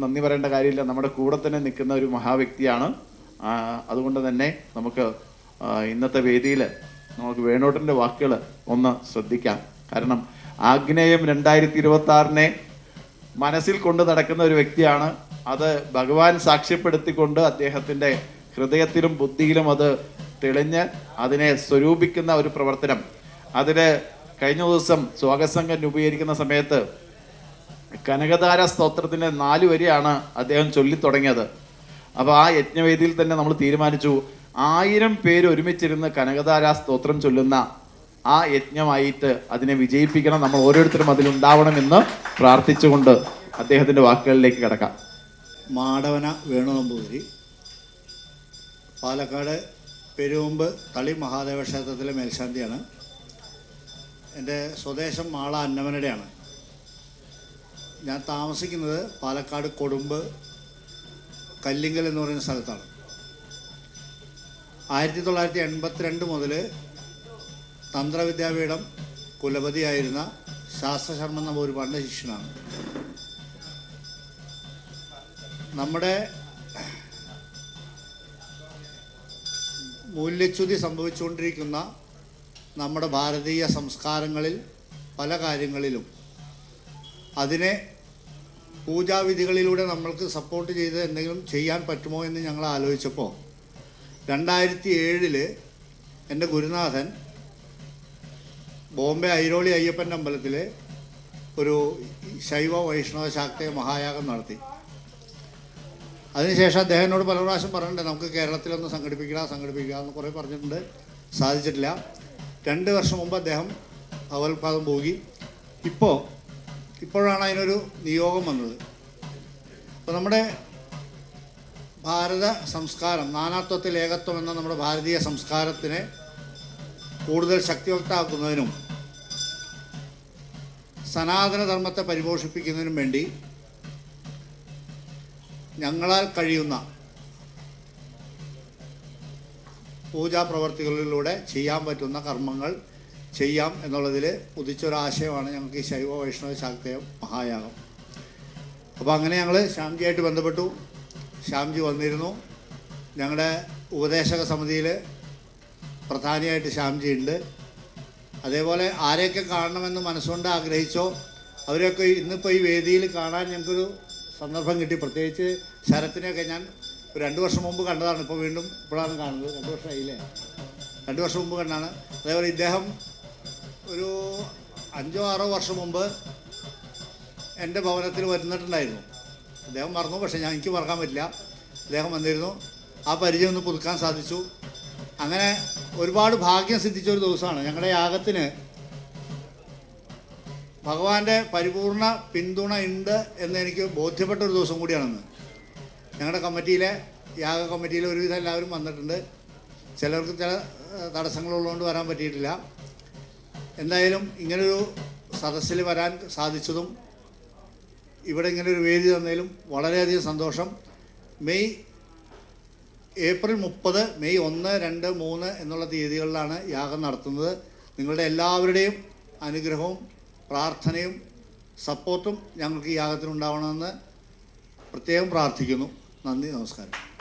നന്ദി പറയേണ്ട കാര്യമില്ല. നമ്മുടെ കൂടെ തന്നെ നിൽക്കുന്ന ഒരു മഹാവ്യക്തിയാണ്. അതുകൊണ്ട് തന്നെ നമുക്ക് ഇന്നത്തെ വേദിയിൽ നമുക്ക് വേണോട്ടന്റെ വാക്കുകൾ ഒന്ന് ശ്രദ്ധിക്കാം. കാരണം ആഗ്നേയം രണ്ടായിരത്തി ഇരുപത്തി ആറിനെ മനസ്സിൽ കൊണ്ട് നടക്കുന്ന ഒരു വ്യക്തിയാണ്. അത് ഭഗവാൻ സാക്ഷ്യപ്പെടുത്തിക്കൊണ്ട് അദ്ദേഹത്തിന്റെ ഹൃദയത്തിലും ബുദ്ധിയിലും അത് തെളിഞ്ഞ് അതിനെ സ്വരൂപിക്കുന്ന ഒരു പ്രവർത്തനം. അതിന് കഴിഞ്ഞ ദിവസം സ്വാഗതസംഘം രൂപീകരിക്കുന്ന സമയത്ത് കനകധാര സ്തോത്രത്തിന്റെ നാല് വരിയാണ് അദ്ദേഹം ചൊല്ലി തുടങ്ങിയത്. അപ്പോൾ ആ യജ്ഞവേദിയിൽ തന്നെ നമ്മൾ തീരുമാനിച്ചു ആയിരം പേര് ഒരുമിച്ചിരുന്ന് കനകധാര സ്തോത്രം ചൊല്ലുന്ന ആ യജ്ഞമായിട്ട് അതിനെ വിജയിപ്പിക്കണം നമ്മൾ ഓരോരുത്തരും അതിലുണ്ടാവണമെന്ന് പ്രാർത്ഥിച്ചുകൊണ്ട് അദ്ദേഹത്തിന്റെ വാക്കുകളിലേക്ക് കിടക്കാം. മാടവന വേണു നമ്പൂതിരി പാലക്കാട് പെരുവമ്പ് തളി മഹാദേവ ക്ഷേത്രത്തിലെ മേൽശാന്തിയാണ്. എന്റെ സ്വദേശം മാള അന്നമനയുടെയാണ് ഞാൻ താമസിക്കുന്നത് പാലക്കാട് കൊടുമ്പ് കല്ലിങ്കൽ എന്ന് പറയുന്ന സ്ഥലത്താണ്. ആയിരത്തി തൊള്ളായിരത്തി എൺപത്തിരണ്ട് മുതൽ തന്ത്രവിദ്യാപീഠം കുലപതിയായിരുന്ന ശാസ്ത്രശർമ്മ പണ്ട് ശിഷ്യനാണ്. നമ്മുടെ മൂല്യച്യുതി സംഭവിച്ചുകൊണ്ടിരിക്കുന്ന നമ്മുടെ ഭാരതീയ സംസ്കാരങ്ങളിൽ പല കാര്യങ്ങളിലും അതിനെ പൂജാവിധികളിലൂടെ നമ്മൾക്ക് സപ്പോർട്ട് ചെയ്ത് എന്തെങ്കിലും ചെയ്യാൻ പറ്റുമോ എന്ന് ഞങ്ങൾ ആലോചിച്ചപ്പോൾ രണ്ടായിരത്തി ഏഴിൽ എന്റെ ഗുരുനാഥൻ ബോംബെ ഐരോളി അയ്യപ്പൻ അമ്പലത്തിൽ ഒരു ശൈവ വൈഷ്ണവ ശാക്തയ മഹായാഗം നടത്തി. അതിനുശേഷം അദ്ദേഹം എന്നോട് പല പ്രാവശ്യം പറഞ്ഞിട്ടുണ്ട് നമുക്ക് കേരളത്തിലൊന്ന് സംഘടിപ്പിക്കുക സംഘടിപ്പിക്കുക എന്ന് കുറേ പറഞ്ഞിട്ടുണ്ട്. സാധിച്ചിട്ടില്ല. രണ്ട് വർഷം മുമ്പ് അദ്ദേഹം അവൽപാദം പോകി ഇപ്പോൾ ഇപ്പോഴാണ് അതിനൊരു നിയോഗം വന്നത്. അപ്പോൾ നമ്മുടെ ഭാരത സംസ്കാരം നാനാത്വത്തിൽ ഏകത്വം എന്ന നമ്മുടെ ഭാരതീയ സംസ്കാരത്തിനെ കൂടുതൽ ശക്തിവക്താക്കുന്നതിനും സനാതനധർമ്മത്തെ പരിപോഷിപ്പിക്കുന്നതിനും വേണ്ടി ഞങ്ങളാൽ കഴിയുന്ന പൂജാ പ്രവർത്തികളിലൂടെ ചെയ്യാൻ പറ്റുന്ന കർമ്മങ്ങൾ ചെയ്യാം എന്നുള്ളതിൽ ഉദിച്ചൊരാശയമാണ് ഞങ്ങൾക്ക് ഈ ശൈവ വൈഷ്ണവ ശാക്തേയ മഹായാഗം. അപ്പോൾ അങ്ങനെ ഞങ്ങൾ ശ്യാംജിയായിട്ട് ബന്ധപ്പെട്ടു. ശ്യാംജി വന്നിരുന്നു. ഞങ്ങളുടെ ഉപദേശക സമിതിയിൽ പ്രധാനിയായിട്ട് ശ്യാംജി ഉണ്ട് അതേപോലെ ആരെയൊക്കെ കാണണമെന്ന് മനസ്സുകൊണ്ട് ആഗ്രഹിച്ചോ അവരെയൊക്കെ ഇന്നിപ്പോൾ ഈ വേദിയിൽ കാണാൻ ഞങ്ങൾക്കൊരു സന്ദർഭം കിട്ടി. പ്രത്യേകിച്ച് ശരത്തിനെയൊക്കെ ഞാൻ രണ്ട് വർഷം മുമ്പ് കണ്ടതാണ്. ഇപ്പോൾ വീണ്ടും ഇപ്പോഴാണ് കാണുന്നത്. രണ്ട് വർഷമായില്ലേ? രണ്ട് വർഷം മുമ്പ് കണ്ടാണ്. അതേപോലെ ഇദ്ദേഹം ഒരു അഞ്ചോ ആറോ വർഷം മുമ്പ് എന്റെ ഭവനത്തിൽ വരുന്നിട്ടുണ്ടായിരുന്നു. അദ്ദേഹം മറന്നു പക്ഷേ ഞാൻ എനിക്ക് മറക്കാൻ പറ്റില്ല. അദ്ദേഹം വന്നിരുന്നു. ആ പരിചയം ഒന്ന് പുതുക്കാൻ സാധിച്ചു. അങ്ങനെ ഒരുപാട് ഭാഗ്യം സിദ്ധിച്ച ഒരു ദിവസമാണ്. ഞങ്ങളുടെ യാഗത്തിന് ഭഗവാന്റെ പരിപൂർണ പിന്തുണ ഉണ്ട് എന്ന് എനിക്ക് ബോധ്യപ്പെട്ട ഒരു ദിവസം കൂടിയാണെന്ന്. ഞങ്ങളുടെ കമ്മിറ്റിയിലെ യാഗ കമ്മിറ്റിയിലെ ഒരുവിധം എല്ലാവരും വന്നിട്ടുണ്ട്. ചിലർക്ക് ചില തടസ്സങ്ങളുള്ളതുകൊണ്ട് വരാൻ പറ്റിയിട്ടില്ല. എന്തായാലും ഇങ്ങനൊരു സദസ്സിൽ വരാൻ സാധിച്ചതും ഇവിടെ ഇങ്ങനൊരു വേദി തന്നതിലും വളരെയധികം സന്തോഷം. മെയ് ഏപ്രിൽ മുപ്പത് മെയ് ഒന്ന് രണ്ട് മൂന്ന് എന്നുള്ള തീയതികളിലാണ് യാഗം നടത്തുന്നത്. നിങ്ങളുടെ എല്ലാവരുടെയും അനുഗ്രഹവും പ്രാർത്ഥനയും സപ്പോർട്ടും ഞങ്ങൾക്ക് ഈ യാഗത്തിനുണ്ടാവണമെന്ന് പ്രത്യേകം പ്രാർത്ഥിക്കുന്നു. നന്ദി നമസ്കാരം.